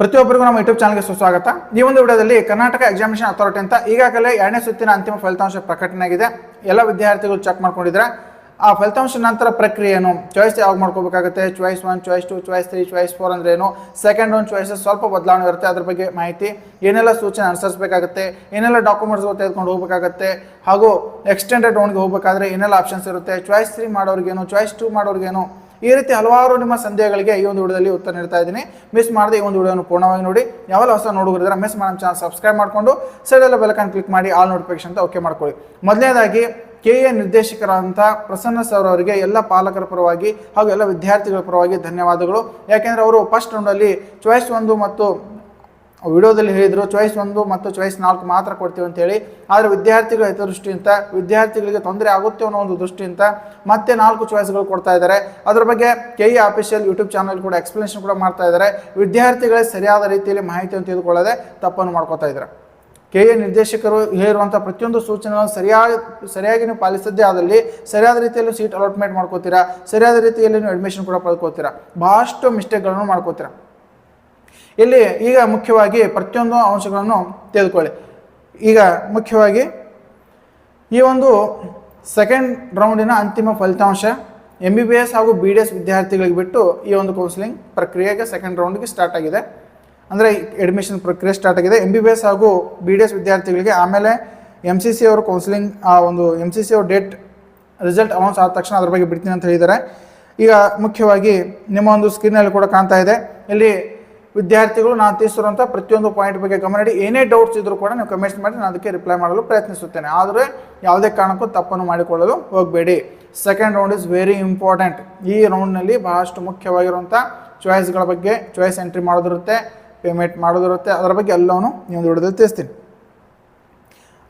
ಪ್ರತಿಯೊಬ್ಬರಿಗೂ ನಮ್ಮ ಯೂಟ್ಯೂಬ್ ಚಾನಲ್ಗೆ ಸುಸ್ವಾಗತ. ಈ ಒಂದು ವಿಡಿಯೋದಲ್ಲಿ ಕರ್ನಾಟಕ ಎಕ್ಸಾಮಿನೇಷನ್ ಅಥಾರಿಟಿ ಅಂತ ಈಗಾಗಲೇ ಎರಡನೇ ಸುತ್ತಿನ ಅಂತಿಮ ಫಲಿತಾಂಶ ಪ್ರಕಟಣೆ ಆಗಿದೆ. ಎಲ್ಲ ವಿದ್ಯಾರ್ಥಿಗಳು ಚೆಕ್ ಮಾಡ್ಕೊಂಡಿದ್ರೆ ಆ ಫಲಿತಾಂಶ ನಂತರ ಪ್ರಕ್ರಿಯೆ ಏನು? ಚಾಯ್ಸ್ ಯಾವಾಗ ಮಾಡ್ಕೋಬೇಕಾಗುತ್ತೆ? Choice one choice two choice three choice four ಅಂದ್ರೆ ಏನು? ಸೆಕೆಂಡ್ ಒನ್ ಚಾಯ್ಸಸ್ ಸ್ವಲ್ಪ ಬದಲಾವಣೆ ಇರುತ್ತೆ ಅದ್ರ ಬಗ್ಗೆ ಮಾಹಿತಿ. ಏನೆಲ್ಲ ಸೂಚನೆ ಅನುಸರಿಸಬೇಕಾಗುತ್ತೆ? ಏನೆಲ್ಲ ಡಾಕ್ಯುಮೆಂಟ್ಸ್ಗಳು ತೆಗೆದುಕೊಂಡು ಹೋಗಬೇಕಾಗುತ್ತೆ? ಹಾಗೂ ಎಕ್ಸ್ಟೆಂಡೆಡ್ ರೌಂಡ್ಗೆ ಹೋಗಬೇಕಾದ್ರೆ ಏನೆಲ್ಲ ಆಪ್ಷನ್ಸ್ ಇರುತ್ತೆ? ಚಾಯ್ಸ್ ತ್ರೀ ಮಾಡೋರಿಗೇನು? ಚಾಯ್ಸ್ ಟು ಮಾಡೋರಿಗೇನು? ಈ ರೀತಿ ಹಲವಾರು ನಿಮ್ಮ ಸಂದೇಹಗಳಿಗೆ ಈ ಒಂದು ವಿಡಿಯೋದಲ್ಲಿ ಉತ್ತರ ನೀಡ್ತಾ ಇದ್ದೀನಿ. ಮಿಸ್ ಮಾಡದೆ ಈ ಒಂದು ವಿಡಿಯೋನ ಪೂರ್ಣವಾಗಿ ನೋಡಿ. ಯಾವೆಲ್ಲ ಹೊಸ ನೋಡುಗರಿದ್ರೆ ಮಿಸ್ ಮಾಡೋ ಚಾನಲ್ ಸಬ್ಸ್ಕ್ರೈಬ್ ಮಾಡಿಕೊಂಡು ಸೈಡಲ್ಲ ಬೆಲಕನ್ ಕ್ಲಿಕ್ ಮಾಡಿ ಆಲ್ ನೋಟಿಫಿಕೇಶನ್ ಅಂತ ಓಕೆ ಮಾಡ್ಕೊಳ್ಳಿ. ಮೊದಲನೇದಾಗಿ ಕೆ ಎ ನಿರ್ದೇಶಕರಾದಂಥ ಪ್ರಸನ್ನ ಸರ್ ಅವರಿಗೆ ಎಲ್ಲ ಪಾಲಕರ ಪರವಾಗಿ ಹಾಗೂ ಎಲ್ಲ ವಿದ್ಯಾರ್ಥಿಗಳ ಪರವಾಗಿ ಧನ್ಯವಾದಗಳು. ಯಾಕೆಂದರೆ ಅವರು ಫಸ್ಟ್ ರೌಂಡಲ್ಲಿ ಚಾಯ್ಸ್ ಒಂದು ಮತ್ತು ವಿಡಿಯೋದಲ್ಲಿ ಹೇಳಿದರು ಚಾಯ್ಸ್ ಒಂದು ಮತ್ತು ಚಾಯ್ಸ್ ನಾಲ್ಕು ಮಾತ್ರ ಕೊಡ್ತೀವಿ ಅಂತೇಳಿ. ಆದರೆ ವಿದ್ಯಾರ್ಥಿಗಳ ಹಿತದೃಷ್ಟಿಯಿಂದ, ವಿದ್ಯಾರ್ಥಿಗಳಿಗೆ ತೊಂದರೆ ಆಗುತ್ತೆ ಅನ್ನೋ ಒಂದು ದೃಷ್ಟಿಯಿಂದ ಮತ್ತೆ ನಾಲ್ಕು ಚಾಯ್ಸ್ಗಳು ಕೊಡ್ತಾ ಇದ್ದಾರೆ. ಅದರ ಬಗ್ಗೆ K E official YouTube channel ಕೂಡ ಎಕ್ಸ್ಪ್ಲನೇಷನ್ ಕೂಡ ಮಾಡ್ತಾ ಇದ್ದಾರೆ. ವಿದ್ಯಾರ್ಥಿಗಳೇ ಸರಿಯಾದ ರೀತಿಯಲ್ಲಿ ಮಾಹಿತಿಯನ್ನು ತಿಳಿದುಕೊಳ್ಳದೆ ತಪ್ಪನ್ನು ಮಾಡ್ಕೋತಾ ಇದ್ದಾರೆ. ಕೆ ಎ ನಿರ್ದೇಶಕರು ಹೇಳಿರುವಂಥ ಪ್ರತಿಯೊಂದು ಸೂಚನೆಗಳನ್ನು ಸರಿಯಾಗಿ ಸರಿಯಾಗಿ ನೀವು ಪಾಲಿಸದೇ ಆದಲ್ಲಿ ಸರಿಯಾದ ರೀತಿಯಲ್ಲಿ ಸೀಟ್ ಅಲಾಟ್ಮೆಂಟ್ ಮಾಡ್ಕೋತೀರಾ? ಸರಿಯಾದ ರೀತಿಯಲ್ಲಿ ನೀವು ಅಡ್ಮಿಷನ್ ಕೂಡ ಪಡ್ಕೋತೀರಾ? ಭಾಳಷ್ಟು ಮಿಸ್ಟೇಕ್ಗಳನ್ನು ಮಾಡ್ಕೋತೀರಾ? ಇಲ್ಲಿ ಈಗ ಮುಖ್ಯವಾಗಿ ಪ್ರತಿಯೊಂದು ಅಂಶಗಳನ್ನು ತೆಗೆದುಕೊಳ್ಳಿ. ಈಗ ಮುಖ್ಯವಾಗಿ ಈ ಒಂದು ಸೆಕೆಂಡ್ ರೌಂಡಿನ ಅಂತಿಮ ಫಲಿತಾಂಶ ಎಂ ಬಿ ಬಿ ಎಸ್ ಹಾಗೂ ಬಿ ಡಿ ಎಸ್ ವಿದ್ಯಾರ್ಥಿಗಳಿಗೆ ಬಿಟ್ಟು ಈ ಒಂದು ಕೌನ್ಸಿಲಿಂಗ್ ಪ್ರಕ್ರಿಯೆಗೆ ಸೆಕೆಂಡ್ ರೌಂಡ್ಗೆ ಸ್ಟಾರ್ಟ್ ಆಗಿದೆ. ಅಂದರೆ ಅಡ್ಮಿಷನ್ ಪ್ರಕ್ರಿಯೆ ಸ್ಟಾರ್ಟ್ ಆಗಿದೆ. ಎಂ ಬಿ ಬಿ ಎಸ್ ಹಾಗೂ ಬಿ ಡಿ ಎಸ್ ವಿದ್ಯಾರ್ಥಿಗಳಿಗೆ ಆಮೇಲೆ ಎಂ ಸಿ ಸಿ ಅವರು ಕೌನ್ಸಿಲಿಂಗ್ ಆ ಒಂದು ಎಂ ಸಿ ಸಿ ಅವ್ರ ಡೇಟ್ ರಿಸಲ್ಟ್ ಅನೌನ್ಸ್ ಆದ ತಕ್ಷಣ ಅದ್ರ ಬಗ್ಗೆ ಬಿಡ್ತೀನಿ ಅಂತ ಹೇಳಿದ್ದಾರೆ. ಈಗ ಮುಖ್ಯವಾಗಿ ನಿಮ್ಮ ಒಂದು ಸ್ಕ್ರೀನಲ್ಲಿ ಕೂಡ ಕಾಣ್ತಾ ಇದೆ. ಇಲ್ಲಿ ವಿದ್ಯಾರ್ಥಿಗಳು ನಾನು ತಿಳಿಸಿರುವಂಥ ಪ್ರತಿಯೊಂದು ಪಾಯಿಂಟ್ ಬಗ್ಗೆ ಗಮನ ಇಡಿ. ಏನೇ ಡೌಟ್ಸ್ ಇದ್ದರೂ ಕೂಡ ನೀವು ಕಮೆಂಟ್ಸ್ ಮಾಡಿ, ನಾನು ಅದಕ್ಕೆ ರಿಪ್ಲೈ ಮಾಡಲು ಪ್ರಯತ್ನಿಸುತ್ತೇನೆ. ಆದರೆ ಯಾವುದೇ ಕಾರಣಕ್ಕೂ ತಪ್ಪನ್ನು ಮಾಡಿಕೊಳ್ಳಲು ಹೋಗಬೇಡಿ. Second round is very important ಈ ರೌಂಡ್ನಲ್ಲಿ ಬಹಳಷ್ಟು ಮುಖ್ಯವಾಗಿರುವಂಥ ಚಾಯ್ಸ್ಗಳ ಬಗ್ಗೆ ಚಾಯ್ಸ್ ಎಂಟ್ರಿ ಮಾಡೋದಿರುತ್ತೆ ಪೇಮೆಂಟ್ ಮಾಡೋದಿರುತ್ತೆ. ಅದರ ಬಗ್ಗೆ ಎಲ್ಲವನ್ನು ನೀವು ದೊಡ್ಡದಲ್ಲಿ ತಿಳಿಸ್ತೀನಿ.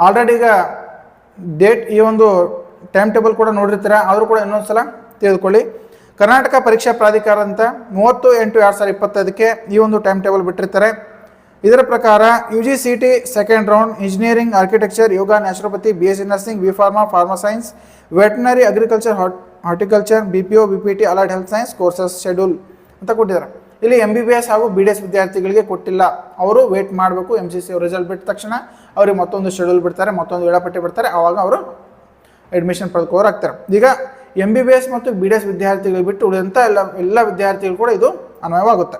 ಆಲ್ರೆಡಿ ಈಗ ಡೇಟ್ ಈ ಒಂದು ಟೈಮ್ ಟೇಬಲ್ ಕೂಡ ನೋಡಿರ್ತೀರ? ಆದರೂ ಕೂಡ ಇನ್ನೊಂದು ಸಲ ತಿಳಿದುಕೊಳ್ಳಿ. ಕರ್ನಾಟಕ ಪರೀಕ್ಷಾ ಪ್ರಾಧಿಕಾರ ಅಂತ ಮೂವತ್ತು, ಎಂಟು, ಎರಡು ಸಾವಿರದ ಇಪ್ಪತ್ತೈದಕ್ಕೆ ಈ ಒಂದು ಟೈಮ್ ಟೇಬಲ್ ಬಿಟ್ಟಿರ್ತಾರೆ. ಇದರ ಪ್ರಕಾರ U G C T second round engineering architecture yoga naturopathy B S C nursing B pharma pharma science veterinary agriculture horticulture B P O B P T allied health science courses schedule ಅಂತ ಕೊಟ್ಟಿದ್ದಾರೆ. ಇಲ್ಲಿ M B B S ಹಾಗೂ B D S ವಿದ್ಯಾರ್ಥಿಗಳಿಗೆ ಕೊಟ್ಟಿಲ್ಲ. ಅವರು wait ಮಾಡಬೇಕು M C C result ಬಿಟ್ಟ ತಕ್ಷಣ ಅವರಿಗೆ ಮತ್ತೊಂದು ಶೆಡ್ಯೂಲ್ ಬಿಡ್ತಾರೆ, ಮತ್ತೊಂದು ವೇಳಾಪಟ್ಟಿ ಬಿಡ್ತಾರೆ. ಆವಾಗ ಅವರು ಅಡ್ಮಿಷನ್ ಪಡ್ಕೋರು ಆಗ್ತಾರೆ. ಈಗ ಎಂ ಬಿ ಬಿ ಎಸ್ ಮತ್ತು ಬಿ ಡಿ ಎಸ್ ವಿದ್ಯಾರ್ಥಿಗಳು ಬಿಟ್ಟು ಉಳಿದಂಥ ಎಲ್ಲ ಎಲ್ಲ ವಿದ್ಯಾರ್ಥಿಗಳು ಕೂಡ ಇದು ಅನ್ವಯವಾಗುತ್ತೆ.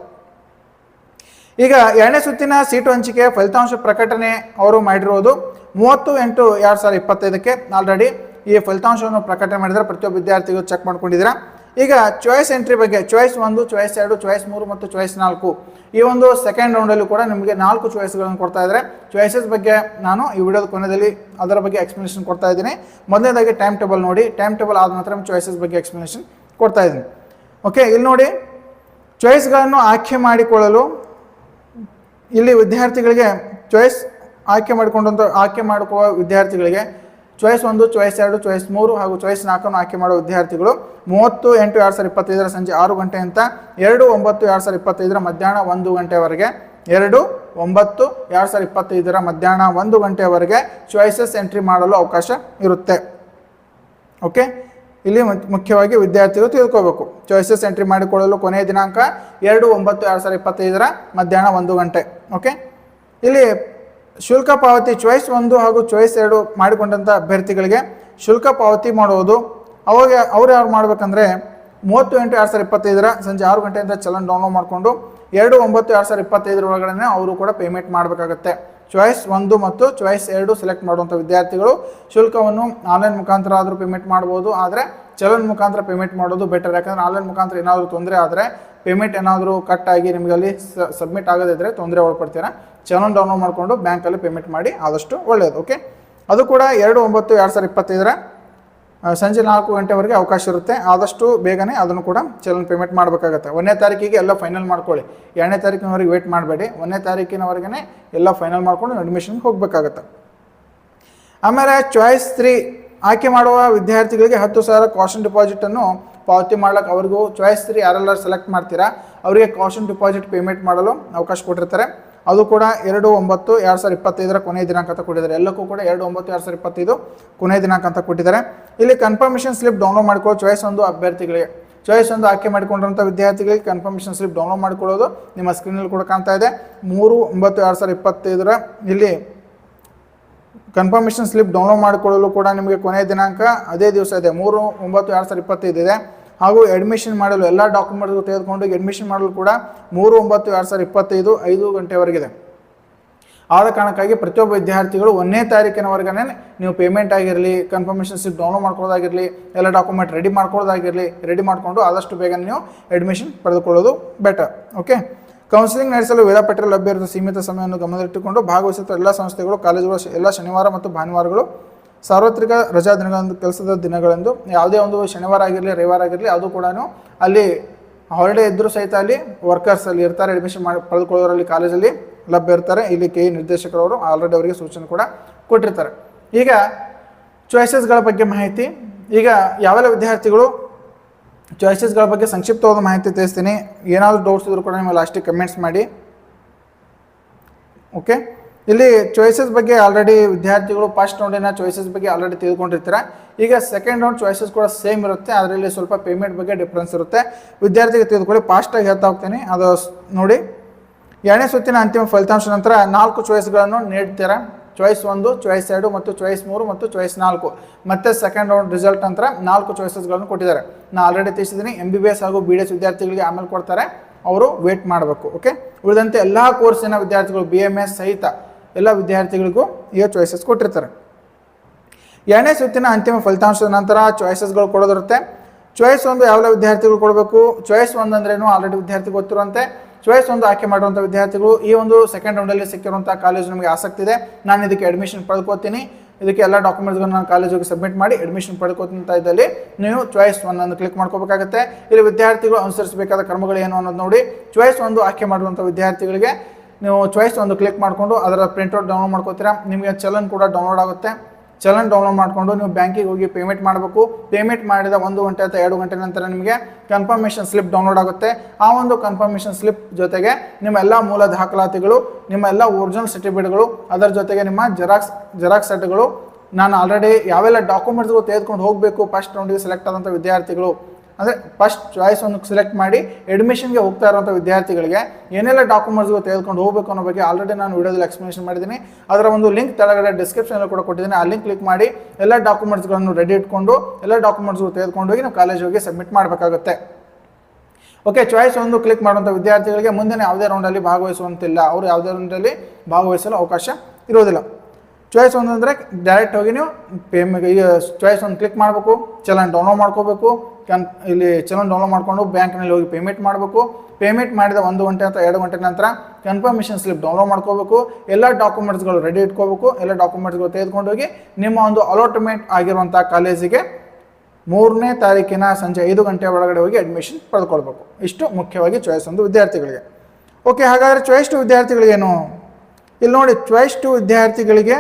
ಈಗ ಎರಡನೇ ಸುತ್ತಿನ ಸೀಟು ಹಂಚಿಕೆ ಫಲಿತಾಂಶ ಪ್ರಕಟಣೆ ಅವರು ಮಾಡಿರೋದು ಮೂವತ್ತು ಎಂಟು ಎರಡು ಸಾವಿರದ ಇಪ್ಪತ್ತೈದಕ್ಕೆ. ಆಲ್ರೆಡಿ ಈ ಫಲಿತಾಂಶವನ್ನು ಪ್ರಕಟಣೆ ಮಾಡಿದರೆ ಪ್ರತಿಯೊಬ್ಬ ವಿದ್ಯಾರ್ಥಿಗಳು ಚೆಕ್ ಮಾಡ್ಕೊಂಡಿದ್ದೀರಾ? ಈಗ ಚಾಯ್ಸ್ ಎಂಟ್ರಿ ಬಗ್ಗೆ ಚಾಯ್ಸ್ ಒಂದು ಚಾಯ್ಸ್ ಎರಡು ಚಾಯ್ಸ್ ಮೂರು ಮತ್ತು ಚಾಯ್ಸ್ ನಾಲ್ಕು ಈ ಒಂದು ಸೆಕೆಂಡ್ ರೌಂಡಲ್ಲೂ ಕೂಡ ನಿಮಗೆ ನಾಲ್ಕು ಚಾಯ್ಸ್ಗಳನ್ನು ಕೊಡ್ತಾ ಇದ್ದಾರೆ. ಚಾಯ್ಸಸ್ ಬಗ್ಗೆ ನಾನು ಈ ವಿಡಿಯೋದ ಕೊನೆಯಲ್ಲಿ ಅದರ ಬಗ್ಗೆ ಎಕ್ಸ್ಪ್ಲನೇಷನ್ ಕೊಡ್ತಾ ಇದ್ದೀನಿ. ಮೊದಲನೇದಾಗಿ ಟೈಮ್ ಟೇಬಲ್ ನೋಡಿ. ಟೈಮ್ ಟೇಬಲ್ ಆದ ನಂತರ ಚಾಯ್ಸಸ್ ಬಗ್ಗೆ ಎಕ್ಸ್ಪ್ಲನೇಷನ್ ಕೊಡ್ತಾ ಇದ್ದೀನಿ. ಓಕೆ ಇಲ್ಲಿ ನೋಡಿ. ಚಾಯ್ಸ್ಗಳನ್ನು ಆಯ್ಕೆ ಮಾಡಿಕೊಳ್ಳಲು ಇಲ್ಲಿ ವಿದ್ಯಾರ್ಥಿಗಳಿಗೆ ಚಾಯ್ಸ್ ಆಯ್ಕೆ ಮಾಡಿಕೊಂಡಂಥ ಆಯ್ಕೆ ಮಾಡಿಕೊಳ್ಳುವ ವಿದ್ಯಾರ್ಥಿಗಳಿಗೆ ಚಾಯ್ಸ್ ಒಂದು ಚಾಯ್ಸ್ ಎರಡು ಚಾಯ್ಸ್ ಮೂರು ಹಾಗೂ ಚಾಯ್ಸ್ ನಾಲ್ಕನ್ನು ಆಯ್ಕೆ ಮಾಡುವ ವಿದ್ಯಾರ್ಥಿಗಳು ಮೂವತ್ತು ಎಂಟು ಎರಡು ಸಾವಿರದ ಇಪ್ಪತ್ತೈದರ ಸಂಜೆ ಆರು ಗಂಟೆಯಿಂದ ಎರಡು ಒಂಬತ್ತು ಎರಡು ಸಾವಿರದ ಇಪ್ಪತ್ತೈದರ ಮಧ್ಯಾಹ್ನ ಒಂದು ಗಂಟೆವರೆಗೆ, ಎರಡು ಒಂಬತ್ತು ಎರಡು ಸಾವಿರದ ಇಪ್ಪತ್ತೈದರ ಮಧ್ಯಾಹ್ನ ಒಂದು ಗಂಟೆವರೆಗೆ ಚಾಯ್ಸಸ್ ಎಂಟ್ರಿ ಮಾಡಲು ಅವಕಾಶ ಇರುತ್ತೆ. ಓಕೆ ಇಲ್ಲಿ ಮುಖ್ಯವಾಗಿ ವಿದ್ಯಾರ್ಥಿಗಳು ತಿಳ್ಕೋಬೇಕು. ಚಾಯ್ಸಸ್ ಎಂಟ್ರಿ ಮಾಡಿಕೊಳ್ಳಲು ಕೊನೆಯ ದಿನಾಂಕ ಎರಡು ಒಂಬತ್ತು ಎರಡು ಸಾವಿರದ ಇಪ್ಪತ್ತೈದರ ಮಧ್ಯಾಹ್ನ ಒಂದು ಗಂಟೆ. ಓಕೆ ಇಲ್ಲಿ ಶುಲ್ಕ ಪಾವತಿ ಚಾಯ್ಸ್ ಒಂದು ಹಾಗೂ ಚಾಯ್ಸ್ ಎರಡು ಮಾಡಿಕೊಂಡಂಥ ಅಭ್ಯರ್ಥಿಗಳಿಗೆ ಶುಲ್ಕ ಪಾವತಿ ಮಾಡುವುದು ಅವಾಗ ಅವ್ರು ಯಾರು ಮಾಡಬೇಕಂದ್ರೆ ಮೂವತ್ತು ಎಂಟು ಎರಡು ಸಾವಿರದ ಇಪ್ಪತ್ತೈದರ ಸಂಜೆ ಆರು ಗಂಟೆಯಿಂದ ಚಲನ್ ಡೌನ್ಲೋಡ್ ಮಾಡಿಕೊಂಡು ಎರಡು ಒಂಬತ್ತು ಎರಡು ಸಾವಿರದ ಇಪ್ಪತ್ತೈದರ ಒಳಗಡೆ ಅವರು ಕೂಡ ಪೇಮೆಂಟ್ ಮಾಡಬೇಕಾಗತ್ತೆ. ಚಾಯ್ಸ್ ಒಂದು ಮತ್ತು ಚಾಯ್ಸ್ ಎರಡು ಸೆಲೆಕ್ಟ್ ಮಾಡುವಂಥ ವಿದ್ಯಾರ್ಥಿಗಳು ಶುಲ್ಕವನ್ನು ಆನ್ಲೈನ್ ಮುಖಾಂತರ ಆದರೂ ಪೇಮೆಂಟ್ ಮಾಡ್ಬೋದು. ಆದರೆ ಚಲನ್ ಮುಖಾಂತರ ಪೇಮೆಂಟ್ ಮಾಡೋದು ಬೆಟರ್ ಯಾಕಂದರೆ ಆನ್ಲೈನ್ ಮುಖಾಂತರ ಏನಾದರೂ ತೊಂದರೆ ಆದರೆ ಪೇಮೆಂಟ್ ಏನಾದರೂ ಕಟ್ ಆಗಿ ನಿಮಗೆ ಅಲ್ಲಿ ಸಬ್ಮಿಟ್ ಆಗದಿದ್ದರೆ ತೊಂದರೆ ಒಳಪಡ್ತೀರಾ? ಚಲನ್ ಡೌನ್ಲೋಡ್ ಮಾಡಿಕೊಂಡು ಬ್ಯಾಂಕಲ್ಲಿ ಪೇಮೆಂಟ್ ಮಾಡಿ ಆದಷ್ಟು ಒಳ್ಳೆಯದು ಓಕೆ ಅದು ಕೂಡ ಎರಡು ಒಂಬತ್ತು ಎರಡು ಸಾವಿರದ ಇಪ್ಪತ್ತೈದರ ಸಂಜೆ ನಾಲ್ಕು ಗಂಟೆವರೆಗೆ ಅವಕಾಶ ಇರುತ್ತೆ. ಆದಷ್ಟು ಬೇಗನೆ ಅದನ್ನು ಕೂಡ ಚಲನ್ ಪೇಮೆಂಟ್ ಮಾಡಬೇಕಾಗತ್ತೆ. ಒಂದನೇ ತಾರೀಕಿಗೆ ಎಲ್ಲ ಫೈನಲ್ ಮಾಡ್ಕೊಳ್ಳಿ. ಎರಡನೇ ತಾರೀಕಿನವರೆಗೆ ವೇಟ್ ಮಾಡಬೇಡಿ. ಒಂದನೇ ತಾರೀಕಿನವರೆಗೆ ಎಲ್ಲ ಫೈನಲ್ ಮಾಡ್ಕೊಂಡು ಅಡ್ಮಿಷನ್ಗೆ ಹೋಗಬೇಕಾಗತ್ತೆ. ಆಮೇಲೆ ಚಾಯ್ಸ್ ತ್ರೀ ಆಯ್ಕೆ ಮಾಡುವ ವಿದ್ಯಾರ್ಥಿಗಳಿಗೆ ಹತ್ತು ಸಾವಿರ ಕಾಶನ್ ಡಿಪಾಸಿಟನ್ನು ಪಾವತಿ ಮಾಡ್ಲಿಕ್ಕೆ ಅವ್ರಿಗೂ ಚಾಯ್ಸ್ ತ್ರೀ ಯಾರೆಲ್ಲ ಸೆಲೆಕ್ಟ್ ಮಾಡ್ತೀರಾ? ಅವರಿಗೆ ಕಾಶನ್ ಡಿಪಾಸಿಟ್ ಪೇಮೆಂಟ್ ಮಾಡಲು ಅವಕಾಶ ಕೊಟ್ಟಿರ್ತಾರೆ. ಅದು ಕೂಡ ಎರಡು ಒಂಬತ್ತು ಎರಡು ಸಾವಿರದ ಇಪ್ಪತ್ತೈದರ ಕೊನೆಯ ದಿನಾಂಕ ಅಂತ ಕೊಟ್ಟಿದ್ದಾರೆ. ಎಲ್ಲಕ್ಕೂ ಕೂಡ ಎರಡು ಒಂಬತ್ತು ಎರಡು ಸಾವಿರದ ಇಪ್ಪತ್ತೈದು ಕೊನೆಯ ದಿನಾಂಕ ಅಂತ ಕೊಟ್ಟಿದ್ದಾರೆ. ಇಲ್ಲಿ ಕನ್ಫರ್ಮೇಷನ್ ಸ್ಲಿಪ್ ಡೌನ್ಲೋಡ್ ಮಾಡ್ಕೊಳ್ಳೋ ಚಾಯ್ಸ್ ಒಂದು ಅಭ್ಯರ್ಥಿಗಳಿಗೆ. ಚಾಯ್ಸ್ ಒಂದು ಆಯ್ಕೆ ಮಾಡಿಕೊಂಡಿರುವಂಥ ವಿದ್ಯಾರ್ಥಿಗಳಿಗೆ ಕನ್ಫರ್ಮೇಷನ್ ಸ್ಲಿಪ್ ಡೌನ್ಲೋಡ್ ಮಾಡಿಕೊಳ್ಳೋದು ನಿಮ್ಮ ಸ್ಕ್ರೀನಲ್ಲಿ ಕೂಡ ಕಾಣ್ತಾ ಇದೆ. ಮೂರು ಒಂಬತ್ತು ಎರಡು ಸಾವಿರದ ಇಪ್ಪತ್ತೈದರ ಇಲ್ಲಿ ಕನ್ಫರ್ಮೇಷನ್ ಸ್ಲಿಪ್ ಡೌನ್ಲೋಡ್ ಮಾಡಿಕೊಳ್ಳಲು ಕೂಡ ನಿಮಗೆ ಕೊನೆಯ ದಿನಾಂಕ ಅದೇ ದಿವಸ ಇದೆ. ಮೂರು, ಒಂಬತ್ತು, ಎರಡು ಸಾವಿರದ ಇಪ್ಪತ್ತೈದು ಇದೆ. ಹಾಗೂ ಅಡ್ಮಿಷನ್ ಮಾಡಲು ಎಲ್ಲ ಡಾಕ್ಯುಮೆಂಟ್ಗಳು ತೆಗೆದುಕೊಂಡು ಅಡ್ಮಿಷನ್ ಮಾಡಲು ಕೂಡ ಮೂರು, ಒಂಬತ್ತು, ಎರಡು ಸಾವಿರದ ಇಪ್ಪತ್ತೈದು, ಐದು ಗಂಟೆವರೆಗಿದೆ ಆದ ಕಾರಣಕ್ಕಾಗಿ ಪ್ರತಿಯೊಬ್ಬ ವಿದ್ಯಾರ್ಥಿಗಳು ಒಂದನೇ ತಾರೀಕಿನವರೆಗೆ ನೀವು ಪೇಮೆಂಟ್ ಆಗಿರಲಿ ಕನ್ಫರ್ಮೇಷನ್ ಸ್ಲಿಪ್ ಡೌನ್ಲೋಡ್ ಮಾಡ್ಕೊಳ್ಳೋದಾಗಿರಲಿ, ಎಲ್ಲ ಡಾಕ್ಯುಮೆಂಟ್ ರೆಡಿ ಮಾಡ್ಕೊಳ್ಳೋದಾಗಿರಲಿ ರೆಡಿ ಮಾಡಿಕೊಂಡು ಆದಷ್ಟು ಬೇಗ ನೀವು ಅಡ್ಮಿಷನ್ ಪಡೆದುಕೊಳ್ಳೋದು ಬೆಟರ್ ಓಕೆ ಕೌನ್ಸಿಲಿಂಗ್ ನಡೆಸಲು ವೇಳಾಪಟ್ಟಿ ಲಭ್ಯ ಸೀಮಿತ ಸಮಯವನ್ನು ಗಮನದಲ್ಲಿಟ್ಟುಕೊಂಡು ಭಾಗವಹಿಸುತ್ತ ಎಲ್ಲ ಸಂಸ್ಥೆಗಳು, ಕಾಲೇಜುಗಳು, ಎಲ್ಲ ಶನಿವಾರ ಮತ್ತು ಭಾನುವಾರಗಳು ಸಾರ್ವತ್ರಿಕ ರಜಾ ದಿನಗಳಂದು, ಕೆಲಸದ ದಿನಗಳಂದು, ಯಾವುದೇ ಒಂದು ಶನಿವಾರ ಆಗಿರಲಿ, ರವಿವಾರ ಆಗಿರಲಿ, ಅದು ಕೂಡ ಅಲ್ಲಿ ಹಾಲಿಡೇ ಇದ್ದರೂ ಸಹಿತ ಅಲ್ಲಿ ವರ್ಕರ್ಸ್ ಅಲ್ಲಿ ಇರ್ತಾರೆ ಅಡ್ಮಿಷನ್ ಮಾಡಿ ಪಡೆದುಕೊಳ್ಳೋರಲ್ಲಿ ಕಾಲೇಜಲ್ಲಿ ಲಭ್ಯ ಇರ್ತಾರೆ. ಇಲ್ಲಿ ಕೆ ನಿರ್ದೇಶಕರವರು ಆಲ್ರೆಡಿ ಅವರಿಗೆ ಸೂಚನೆ ಕೂಡ ಕೊಟ್ಟಿರ್ತಾರೆ. ಈಗ ಚಾಯ್ಸಸ್ಗಳ ಬಗ್ಗೆ ಮಾಹಿತಿ, ಈಗ ಯಾವೆಲ್ಲ ವಿದ್ಯಾರ್ಥಿಗಳು ಚಾಯ್ಸಸ್ಗಳ ಬಗ್ಗೆ ಸಂಕ್ಷಿಪ್ತವಾದ ಮಾಹಿತಿ ತಿಳಿಸ್ತೀನಿ. ಏನಾದರೂ ಡೌಟ್ಸ್ ಇದ್ರೂ ಕೂಡ ನೀವು ಲಾಸ್ಟಿಗೆ ಕಮೆಂಟ್ಸ್ ಮಾಡಿ. ಓಕೆ ಇಲ್ಲಿ ಚಾಯ್ಸಸ್ ಬಗ್ಗೆ ಆಲ್ರೆಡಿ ವಿದ್ಯಾರ್ಥಿಗಳು ಫಸ್ಟ್ ರೌಂಡಿನ ಚಾಯ್ಸಸ್ ಬಗ್ಗೆ ಆಲ್ರೆಡಿ ತಿಳ್ಕೊಂಡಿರ್ತೀರ. ಈಗ ಸೆಕೆಂಡ್ ರೌಂಡ್ ಚಾಯ್ಸಸ್ ಕೂಡ ಸೇಮ್ ಇರುತ್ತೆ. ಅದರಲ್ಲಿ ಸ್ವಲ್ಪ ಪೇಮೆಂಟ್ ಬಗ್ಗೆ ಡಿಫ್ರೆನ್ಸ್ ಇರುತ್ತೆ. ವಿದ್ಯಾರ್ಥಿಗೆ ತಿಳಿದುಕೊಳ್ಳಿ ಫಾಸ್ಟಾಗಿ ಹೇಳ್ತಾ ಹೋಗ್ತೀನಿ. ಅದು ನೋಡಿ. ಎರಡನೇ ಸುತ್ತಿನ ಅಂತಿಮ ಫಲಿತಾಂಶ ನಂತರ ನಾಲ್ಕು ಚಾಯ್ಸ್ಗಳನ್ನು ನೀಡ್ತೀರಾ? ಚಾಯ್ಸ್ ಒಂದು ಚಾಯ್ಸ್ ಎರಡು ಮತ್ತು ಚಾಯ್ಸ್ ಮೂರು ಮತ್ತು ಚಾಯ್ಸ್ ನಾಲ್ಕು. ಮತ್ತೆ ಸೆಕೆಂಡ್ ರೌಂಡ್ ರಿಸಲ್ಟ್ ನಂತರ ನಾಲ್ಕು ಚಾಯ್ಸಸ್ಗಳನ್ನು ಕೊಟ್ಟಿದ್ದಾರೆ. ನಾನು ಆಲ್ರೆಡಿ ತಿಳಿಸಿದ್ದೀನಿ ಎಂ ಬಿ ಬಿ ಎಸ್ ಹಾಗೂ ಬಿ ಡಿ ಎಸ್ ವಿದ್ಯಾರ್ಥಿಗಳಿಗೆ ಆಮೇಲೆ ಕೊಡ್ತಾರೆ. ಅವರು ವೇಟ್ ಮಾಡಬೇಕು ಓಕೆ ಉಳಿದಂತೆ ಎಲ್ಲ ಕೋರ್ಸಿನ ವಿದ್ಯಾರ್ಥಿಗಳು ಬಿ ಎಂ ಎಸ್ ಸಹಿತ ಎಲ್ಲ ವಿದ್ಯಾರ್ಥಿಗಳಿಗೂ ಈ ಚಾಯ್ಸಸ್ ಕೊಟ್ಟಿರ್ತಾರೆ. ಎರಡನೇ ಸುತ್ತಿನ ಅಂತಿಮ ಫಲಿತಾಂಶದ ನಂತರ ಚಾಯ್ಸಸ್ಗಳು ಕೊಡೋದಿರುತ್ತೆ. ಚಾಯ್ಸ್ ಒಂದು ಯಾವೆಲ್ಲ ವಿದ್ಯಾರ್ಥಿಗಳು ಕೊಡಬೇಕು? ಚಾಯ್ಸ್ ಒಂದು ಅಂದ್ರೇನು? ಆಲ್ರೆಡಿ ವಿದ್ಯಾರ್ಥಿ ಗೊತ್ತಿರುವಂತೆ ಚಾಯ್ಸ್ ಒಂದು ಆಯ್ಕೆ ಮಾಡುವಂಥ ವಿದ್ಯಾರ್ಥಿಗಳು ಈ ಒಂದು ಸೆಕೆಂಡ್ ರೌಂಡಲ್ಲಿ ಸಿಕ್ಕಿರುವಂಥ ಕಾಲೇಜ್ ನಿಮಗೆ ಆಸಕ್ತಿ ಇದೆ. ನಾನು ಇದಕ್ಕೆ ಅಡ್ಮಿಷನ್ ಪಡ್ಕೋತೀನಿ. ಇದಕ್ಕೆ ಎಲ್ಲ ಡಾಕ್ಯುಮೆಂಟ್ಸ್ಗಳನ್ನ ನಾನು ಕಾಲೇಜಿಗೆ ಸಬ್ಮಿಟ್ ಮಾಡಿ ಅಡ್ಮಿಷನ್ ಪಡ್ಕೋತಂತ ಇದ್ದಲ್ಲಿ ನೀವು ಚಾಯ್ಸ್ ಒನ್ ಅನ್ನು ಕ್ಲಿಕ್ ಮಾಡ್ಕೋಬೇಕಾಗುತ್ತೆ. ಇಲ್ಲಿ ವಿದ್ಯಾರ್ಥಿಗಳು ಅನುಸರಿಸಬೇಕಾದ ಕ್ರಮಗಳು ಏನು ಅನ್ನೋದು ನೋಡಿ. ಚಾಯ್ಸ್ ಒಂದು ಆಯ್ಕೆ ಮಾಡುವಂಥ ವಿದ್ಯಾರ್ಥಿಗಳಿಗೆ ನೀವು ಚಾಯ್ಸ್ ಒಂದು ಕ್ಲಿಕ್ ಮಾಡಿಕೊಂಡು ಅದರ ಪ್ರಿಂಟ್ಔಟ್ ಡೌನ್ಲೋಡ್ ಮಾಡ್ಕೋತೀರಾ. ನಿಮಗೆ ಚಲನ್ ಕೂಡ ಡೌನ್ಲೋಡ್ ಆಗುತ್ತೆ. ಚಲನ್ ಡೌನ್ಲೋಡ್ ಮಾಡಿಕೊಂಡು ನೀವು ಬ್ಯಾಂಕಿಗೆ ಹೋಗಿ ಪೇಮೆಂಟ್ ಮಾಡಬೇಕು. ಪೇಮೆಂಟ್ ಮಾಡಿದ ಒಂದು ಗಂಟೆ ಅಥವಾ ಎರಡು ಗಂಟೆ ನಂತರ ನಿಮಗೆ ಕನ್ಫರ್ಮೇಷನ್ ಸ್ಲಿಪ್ ಡೌನ್ಲೋಡ್ ಆಗುತ್ತೆ. ಆ ಒಂದು ಕನ್ಫರ್ಮೇಷನ್ ಸ್ಲಿಪ್ ಜೊತೆಗೆ ನಿಮ್ಮ ಎಲ್ಲ ಮೂಲ ದಾಖಲಾತಿಗಳು ನಿಮ್ಮ ಎಲ್ಲ ಒರಿಜಿನಲ್ ಸರ್ಟಿಫಿಕೇಟ್ಗಳು ಅದರ ಜೊತೆಗೆ ನಿಮ್ಮ ಜೆರಾಕ್ಸ್ ಜೆರಾಕ್ಸ್ ಸೆಟ್ಗಳು ನಾನು ಆಲ್ರೆಡಿ ಯಾವೆಲ್ಲ ಡಾಕ್ಯುಮೆಂಟ್ಸ್ಗಳು ತೆಗೆದುಕೊಂಡು ಹೋಗಬೇಕು ಫಸ್ಟ್ ರೌಂಡಿಗೆ ಸೆಲೆಕ್ಟ್ ಆದಂಥ ವಿದ್ಯಾರ್ಥಿಗಳು. ಅಂದರೆ ಫಸ್ಟ್ ಚಾಯ್ಸ್ ಒಂದು ಸೆಲೆಕ್ಟ್ ಮಾಡಿ ಅಡ್ಮಿಷನ್ಗೆ ಹೋಗ್ತಾ ಇರುವಂಥ ವಿದ್ಯಾರ್ಥಿಗಳಿಗೆ ಏನೆಲ್ಲ ಡಾಕ್ಯುಮೆಂಟ್ಸ್ಗಳು ತೆಗೆದುಕೊಂಡು ಹೋಗಬೇಕು ಅನ್ನೋ ಬಗ್ಗೆ ಆಲ್ರೆಡಿ ನಾನು ವಿಡಿಯೋದಲ್ಲಿ ಎಕ್ಸ್ಪ್ಲನೇಷನ್ ಮಾಡಿದ್ದೀನಿ. ಅದರ ಒಂದು ಲಿಂಕ್ ತೆಳಗಡೆ ಡಿಸ್ಕ್ರಿಪ್ಷನಲ್ಲಿ ಕೂಡ ಕೊಟ್ಟಿದ್ದೀನಿ. ಆ ಲಿಂಕ್ ಕ್ಲಿಕ್ ಮಾಡಿ ಎಲ್ಲ ಡಾಕ್ಯುಮೆಂಟ್ಸ್ಗಳನ್ನು ರೆಡಿ ಇಟ್ಕೊಂಡು ಎಲ್ಲ ಡಾಕ್ಯುಮೆಂಟ್ಸ್ಗಳು ತೆಗೆದುಕೊಂಡು ಹೋಗಿ ನಾವು ಕಾಲೇಜ್ ಹೋಗಿ ಸಬ್ಮಿಟ್ ಮಾಡಬೇಕಾಗುತ್ತೆ. ಓಕೆ ಚಾಯ್ಸ್ ಒಂದು ಕ್ಲಿಕ್ ಮಾಡುವಂಥ ವಿದ್ಯಾರ್ಥಿಗಳಿಗೆ ಮುಂದಿನ ಯಾವುದೇ ರೌಂಡಲ್ಲಿ ಭಾಗವಹಿಸುವಂತಿಲ್ಲ. ಅವರು ಯಾವುದೇ ರೌಂಡಲ್ಲಿ ಭಾಗವಹಿಸಲು ಅವಕಾಶ ಇರೋದಿಲ್ಲ ಚಾಯ್ಸ್ ಒಂದು ಅಂದರೆ ಡೈರೆಕ್ಟ್ ಹೋಗಿ ನೀವು ಪೇಮೆ ಈಗ ಚಾಯ್ಸ್ ಒಂದು ಕ್ಲಿಕ್ ಮಾಡಬೇಕು. ಚಲನ್ ಡೌನ್ಲೋಡ್ ಮಾಡ್ಕೋಬೇಕು. ಕನ್ ಇಲ್ಲಿ ಚಲನ್ ಡೌನ್ಲೋಡ್ ಮಾಡಿಕೊಂಡು ಬ್ಯಾಂಕ್ನಲ್ಲಿ ಹೋಗಿ ಪೇಮೆಂಟ್ ಮಾಡಬೇಕು. ಪೇಮೆಂಟ್ ಮಾಡಿದ ಒಂದು ಗಂಟೆ ಅಥವಾ ಎರಡು ಗಂಟೆ ನಂತರ ಕನ್ಫರ್ಮೇಷನ್ ಸ್ಲಿಪ್ ಡೌನ್ಲೋಡ್ ಮಾಡ್ಕೋಬೇಕು. ಎಲ್ಲ ಡಾಕ್ಯುಮೆಂಟ್ಸ್ಗಳು ರೆಡಿ ಇಟ್ಕೋಬೇಕು. ಎಲ್ಲ ಡಾಕ್ಯುಮೆಂಟ್ಸ್ಗಳು ತೆಗೆದುಕೊಂಡು ಹೋಗಿ ನಿಮ್ಮ ಒಂದು ಅಲಾಟ್ಮೆಂಟ್ ಆಗಿರುವಂಥ ಕಾಲೇಜಿಗೆ ಮೂರನೇ ತಾರೀಕಿನ ಸಂಜೆ ಐದು ಗಂಟೆ ಒಳಗಡೆ ಹೋಗಿ ಅಡ್ಮಿಷನ್ ಪಡೆದುಕೊಳ್ಬೇಕು. ಇಷ್ಟು ಮುಖ್ಯವಾಗಿ ಚಾಯ್ಸ್ ಒಂದು ವಿದ್ಯಾರ್ಥಿಗಳಿಗೆ. ಓಕೆ ಹಾಗಾದರೆ ಚಾಯ್ಸ್ ಟು ವಿದ್ಯಾರ್ಥಿಗಳಿಗೇನು? ಇಲ್ಲಿ ನೋಡಿ ಚಾಯ್ಸ್ ಟು ವಿದ್ಯಾರ್ಥಿಗಳಿಗೆ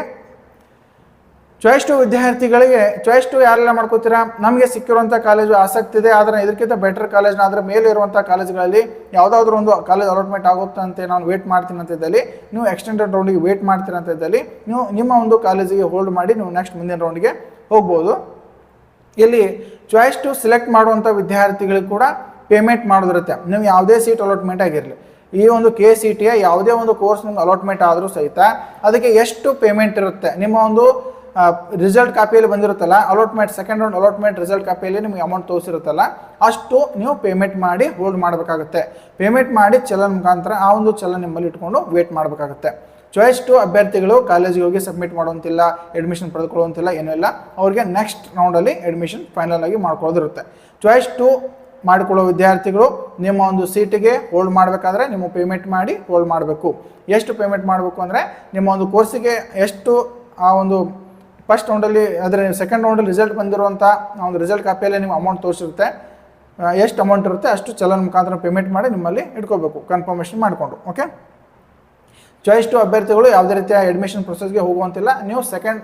ಚಾಯ್ಸ್ ಟು ವಿದ್ಯಾರ್ಥಿಗಳಿಗೆ ಚಾಯ್ಸ್ ಟು ಯಾರೆಲ್ಲ ಮಾಡ್ಕೋತೀರಾ? ನಮಗೆ ಸಿಕ್ಕಿರುವಂಥ ಕಾಲೇಜು ಆಸಕ್ತಿ ಇದೆ, ಆದರೆ ಇದಕ್ಕಿಂತ ಬೆಟರ್ ಕಾಲೇಜ್ನ ಅದರ ಮೇಲೆ ಇರುವಂಥ ಕಾಲೇಜ್ಗಳಲ್ಲಿ ಯಾವುದಾದ್ರೂ ಒಂದು ಕಾಲೇಜ್ ಅಲಾಟ್ಮೆಂಟ್ ಆಗುತ್ತೆ ಅಂತ ನಾನು ವೇಟ್ ಮಾಡ್ತೀನಿ ಅಂತ ಇದ್ದಲ್ಲಿ, ನೀವು ಎಕ್ಸ್ಟೆಂಡೆಡ್ ರೌಂಡಿಗೆ ವೇಟ್ ಮಾಡ್ತೀರ ಅಂತ ಇದ್ದಲ್ಲಿ, ನೀವು ನಿಮ್ಮ ಒಂದು ಕಾಲೇಜಿಗೆ ಹೋಲ್ಡ್ ಮಾಡಿ ನೀವು ನೆಕ್ಸ್ಟ್ ಮುಂದಿನ ರೌಂಡಿಗೆ ಹೋಗ್ಬೋದು. ಇಲ್ಲಿ ಚಾಯ್ಸ್ ಟು ಸೆಲೆಕ್ಟ್ ಮಾಡುವಂಥ ವಿದ್ಯಾರ್ಥಿಗಳಿಗೆ ಕೂಡ ಪೇಮೆಂಟ್ ಮಾಡೋದಿರುತ್ತೆ. ನೀವು ಯಾವುದೇ ಸೀಟ್ ಅಲಾಟ್ಮೆಂಟ್ ಆಗಿರಲಿ, ಈ ಒಂದು ಕೆ ಸಿ ಟಿಯ ಯಾವುದೇ ಒಂದು ಕೋರ್ಸ್ ನಿಮ್ಗೆ ಅಲಾಟ್ಮೆಂಟ್ ಆದರೂ ಸಹಿತ ಅದಕ್ಕೆ ಎಷ್ಟು ಪೇಮೆಂಟ್ ಇರುತ್ತೆ? ನಿಮ್ಮ ಒಂದು ರಿಸಲ್ಟ್ ಕಾಪಿಯಲ್ಲಿ ಬಂದಿರುತ್ತಲ್ಲ allotment second round allotment result ಕಾಪಿಯಲ್ಲಿ ನಿಮಗೆ ಅಮೌಂಟ್ ತೋರಿಸಿರುತ್ತಲ್ಲ, ಅಷ್ಟು ನೀವು ಪೇಮೆಂಟ್ ಮಾಡಿ ಹೋಲ್ಡ್ ಮಾಡಬೇಕಾಗುತ್ತೆ. ಪೇಮೆಂಟ್ ಮಾಡಿ ಚಲನ್ ಮುಖಾಂತರ ಆ ಒಂದು ಚಲನ್ ನಿಮ್ಮಲ್ಲಿ ಇಟ್ಕೊಂಡು ವೇಟ್ ಮಾಡಬೇಕಾಗುತ್ತೆ. ಚಾಯ್ಸ್ ಟು ಅಭ್ಯರ್ಥಿಗಳು ಕಾಲೇಜಿಗೆ ಹೋಗಿ ಸಬ್ಮಿಟ್ ಮಾಡುವಂತಿಲ್ಲ ಅಡ್ಮಿಷನ್ ಪಡೆದುಕೊಳ್ಳುವಂತಿಲ್ಲ, ಏನೂ ಇಲ್ಲ. ಅವ್ರಿಗೆ ನೆಕ್ಸ್ಟ್ ರೌಂಡಲ್ಲಿ ಅಡ್ಮಿಷನ್ ಫೈನಲ್ ಆಗಿ ಮಾಡ್ಕೊಳ್ಳೋದಿರುತ್ತೆ. ಚಾಯ್ಸ್ ಟು ಮಾಡಿಕೊಳ್ಳೋ ವಿದ್ಯಾರ್ಥಿಗಳು ನಿಮ್ಮ ಒಂದು ಸೀಟಿಗೆ ಹೋಲ್ಡ್ ಮಾಡಬೇಕಾದ್ರೆ ನಿಮ್ಮ ಪೇಮೆಂಟ್ ಮಾಡಿ ಹೋಲ್ಡ್ ಮಾಡಬೇಕು. ಎಷ್ಟು ಪೇಮೆಂಟ್ ಮಾಡಬೇಕು ಅಂದರೆ ನಿಮ್ಮ ಒಂದು ಕೋರ್ಸಿಗೆ ಎಷ್ಟು ಆ ಒಂದು ಫಸ್ಟ್ ರೌಂಡಲ್ಲಿ ಅದರ ಸೆಕೆಂಡ್ ರೌಂಡಲ್ಲಿ ರಿಸಲ್ಟ್ ಬಂದಿರುವಂಥ ಒಂದು ರಿಸಲ್ಟ್ ಕಾಪಿಯಲ್ಲಿ ನಿಮ್ಮ ಅಮೌಂಟ್ ತೋರಿಸಿರುತ್ತೆ. ಎಷ್ಟು ಅಮೌಂಟ್ ಇರುತ್ತೆ, ಅಷ್ಟು ಚಲನ್ ಮುಖಾಂತರ ಪೇಮೆಂಟ್ ಮಾಡಿ ನಿಮ್ಮಲ್ಲಿ ಇಟ್ಕೋಬೇಕು ಕನ್ಫರ್ಮೇಷನ್ ಮಾಡಿಕೊಂಡು ಓಕೆ ಚಾಯ್ಸ್ ಟು ಅಭ್ಯರ್ಥಿಗಳು ಯಾವುದೇ ರೀತಿಯ ಅಡ್ಮಿಷನ್ ಪ್ರೊಸೆಸ್ಗೆ ಹೋಗುವಂತಿಲ್ಲ. ನೀವು ಸೆಕೆಂಡ್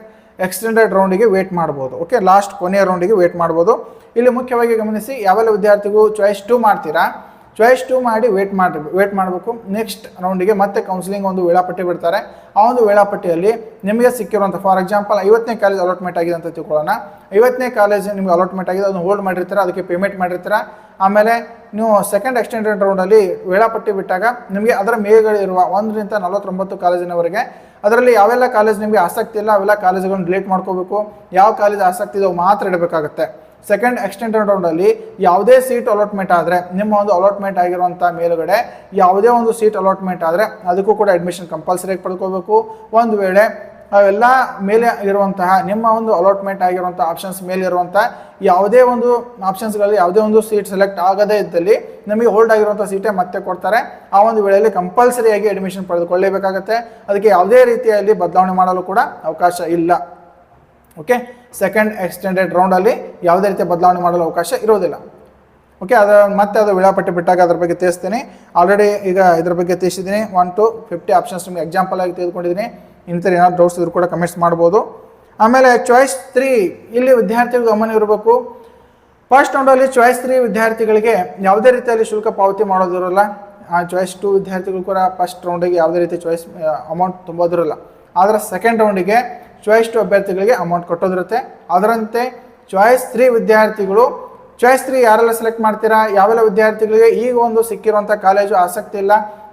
ಎಕ್ಸ್ಟೆಂಡೆಡ್ ರೌಂಡಿಗೆ ವೇಟ್ ಮಾಡ್ಬೋದು ಓಕೆ ಲಾಸ್ಟ್ ಕೊನೆಯ ರೌಂಡಿಗೆ ವೇಟ್ ಮಾಡ್ಬೋದು. ಇಲ್ಲಿ ಮುಖ್ಯವಾಗಿ ಗಮನಿಸಿ ಯಾವೆಲ್ಲ ವಿದ್ಯಾರ್ಥಿಗಳು ಚಾಯ್ಸ್ ಟು ಮಾಡ್ತೀರಾ? ಚಾಯ್ಸ್ ಟು ಮಾಡಿ ವೇಟ್ ಮಾಡಿ ವೇಟ್ ಮಾಡಬೇಕು. ನೆಕ್ಸ್ಟ್ ರೌಂಡಿಗೆ ಮತ್ತೆ ಕೌನ್ಸಿಲಿಂಗ್ ಒಂದು ವೇಳಾಪಟ್ಟಿ ಬಿಡ್ತಾರೆ. ಆ ಒಂದು ವೇಳಾಪಟ್ಟಿಯಲ್ಲಿ ನಿಮಗೆ ಸಿಕ್ಕಿರುವಂಥ ಫಾರ್ ಎಕ್ಸಾಂಪಲ್ ಐವತ್ತನೇ ಕಾಲೇಜ್ ಅಲಾಟ್ಮೆಂಟ್ ಆಗಿದೆ ಅಂತ ತಿಳ್ಕೊಳ್ಳೋಣ. ಐವತ್ತನೇ ಕಾಲೇಜ್ ನಿಮಗೆ ಅಲಾಟ್ಮೆಂಟ್ ಆಗಿದೆ, ಅದನ್ನು ಹೋಲ್ಡ್ ಮಾಡಿರ್ತೀರ, ಅದಕ್ಕೆ ಪೇಮೆಂಟ್ ಮಾಡಿರ್ತೀರ? ಆಮೇಲೆ ನೀವು ಸೆಕೆಂಡ್ ಎಕ್ಸ್ಟೆಂಡೆಡ್ ರೌಂಡಲ್ಲಿ ವೇಳಾಪಟ್ಟಿ ಬಿಟ್ಟಾಗ ನಿಮಗೆ ಅದರ ಮೇಗಳಿರುವ ಒಂದರಿಂದ ನಲವತ್ತೊಂಬತ್ತು ಕಾಲೇಜಿನವರೆಗೆ ಅದರಲ್ಲಿ ಯಾವೆಲ್ಲ ಕಾಲೇಜ್ ನಿಮಗೆ ಆಸಕ್ತಿ ಇಲ್ಲ, ಅವೆಲ್ಲ ಕಾಲೇಜುಗಳನ್ನು ಡಿಲೀಟ್ ಮಾಡ್ಕೋಬೇಕು. ಯಾವ ಕಾಲೇಜ್ ಆಸಕ್ತಿ ಇದೆ ಮಾತ್ರ ಇಡಬೇಕಾಗುತ್ತೆ. ಸೆಕೆಂಡ್ ಎಕ್ಸ್ಟೆಂಡೆಡ್ ರೌಂಡಲ್ಲಿ ಯಾವುದೇ ಸೀಟ್ ಅಲಾಟ್ಮೆಂಟ್ ಆದರೆ, ನಿಮ್ಮ ಒಂದು ಅಲಾಟ್ಮೆಂಟ್ ಆಗಿರುವಂಥ ಮೇಲುಗಡೆ ಯಾವುದೇ ಒಂದು ಸೀಟ್ ಅಲಾಟ್ಮೆಂಟ್ ಆದರೆ ಅದಕ್ಕೂ ಕೂಡ ಅಡ್ಮಿಷನ್ ಕಂಪಲ್ಸರಿಯಾಗಿ ಪಡ್ಕೋಬೇಕು. ಒಂದು ವೇಳೆ ಅವೆಲ್ಲ ಮೇಲೆ ಇರುವಂತಹ, ನಿಮ್ಮ ಒಂದು ಅಲಾಟ್ಮೆಂಟ್ ಆಗಿರುವಂಥ ಆಪ್ಷನ್ಸ್ ಮೇಲೆ ಇರುವಂಥ ಯಾವುದೇ ಒಂದು ಆಪ್ಷನ್ಸ್ಗಳಲ್ಲಿ ಯಾವುದೇ ಒಂದು ಸೀಟ್ ಸೆಲೆಕ್ಟ್ ಆಗದೇ ಇದ್ದಲ್ಲಿ ನಮಗೆ ಹೋಲ್ಡ್ ಆಗಿರುವಂಥ ಸೀಟೇ ಮತ್ತೆ ಕೊಡ್ತಾರೆ. ಆ ಒಂದು ವೇಳೆಯಲ್ಲಿ ಕಂಪಲ್ಸರಿಯಾಗಿ ಅಡ್ಮಿಷನ್ ಪಡೆದುಕೊಳ್ಳೇಬೇಕಾಗತ್ತೆ. ಅದಕ್ಕೆ ಯಾವುದೇ ರೀತಿಯಲ್ಲಿ ಬದಲಾವಣೆ ಮಾಡಲು ಕೂಡ ಅವಕಾಶ ಇಲ್ಲ. ಓಕೆ ಸೆಕೆಂಡ್ ಎಕ್ಸ್ಟೆಂಡೆಡ್ ರೌಂಡಲ್ಲಿ ಯಾವುದೇ ರೀತಿಯ ಬದಲಾವಣೆ ಮಾಡಲು ಅವಕಾಶ ಇರೋದಿಲ್ಲ ಓಕೆ ಅದರ ಮತ್ತೆ ಅದು ವೇಳಾಪಟ್ಟಿ ಬಿಟ್ಟಾಗ ಅದ್ರ ಬಗ್ಗೆ ತಿಳಿಸ್ತೀನಿ. ಆಲ್ರೆಡಿ ಈಗ ಇದ್ರ ಬಗ್ಗೆ ತಿಳಿಸಿದ್ದೀನಿ. ಒನ್ ಟು ಫಿಫ್ಟಿ ಆಪ್ಷನ್ಸ್ ನಿಮಗೆ ಎಕ್ಸಾಂಪಲ್ ಆಗಿ ತೆಗೆದುಕೊಂಡಿದ್ದೀನಿ ಇಂಥರ ಏನಾದ್ರು ಡೌಟ್ಸ್ ಇದ್ರು ಕೂಡ ಕಮೆಂಟ್ಸ್ ಮಾಡ್ಬೋದು. ಆಮೇಲೆ ಚಾಯ್ಸ್ ತ್ರೀ ಇಲ್ಲಿ ವಿದ್ಯಾರ್ಥಿಗಳು ಗಮನ ಇರಬೇಕು. ಫಸ್ಟ್ ರೌಂಡಲ್ಲಿ ಚಾಯ್ಸ್ ತ್ರೀ ವಿದ್ಯಾರ್ಥಿಗಳಿಗೆ ಯಾವುದೇ ರೀತಿಯಲ್ಲಿ ಶುಲ್ಕ ಪಾವತಿ ಮಾಡೋದಿರಲ್ಲ. ಆ ಚಾಯ್ಸ್ ಟು ವಿದ್ಯಾರ್ಥಿಗಳು ಕೂಡ ಫಸ್ಟ್ ರೌಂಡಿಗೆ ಯಾವುದೇ ರೀತಿ ಚಾಯ್ಸ್ ಅಮೌಂಟ್ ತುಂಬೋದಿರಲ್ಲ. ಆದರೆ ಸೆಕೆಂಡ್ ರೌಂಡಿಗೆ ಚಾಯ್ಸ್ ಟು ಅಭ್ಯರ್ಥಿಗಳಿಗೆ ಅಮೌಂಟ್ ಕೊಟ್ಟೋದಿರುತ್ತೆ. ಅದರಂತೆ ಚಾಯ್ಸ್ ತ್ರೀ ವಿದ್ಯಾರ್ಥಿಗಳು ಚಾಯ್ಸ್ ತ್ರೀ ಯಾರೆಲ್ಲ ಸೆಲೆಕ್ಟ್ ಮಾಡ್ತೀರಾ, ಯಾವೆಲ್ಲ ವಿದ್ಯಾರ್ಥಿಗಳಿಗೆ ಈಗ ಒಂದು ಸಿಕ್ಕಿರುವಂಥ ಕಾಲೇಜು ಆಸಕ್ತಿ ಇಲ್ಲ,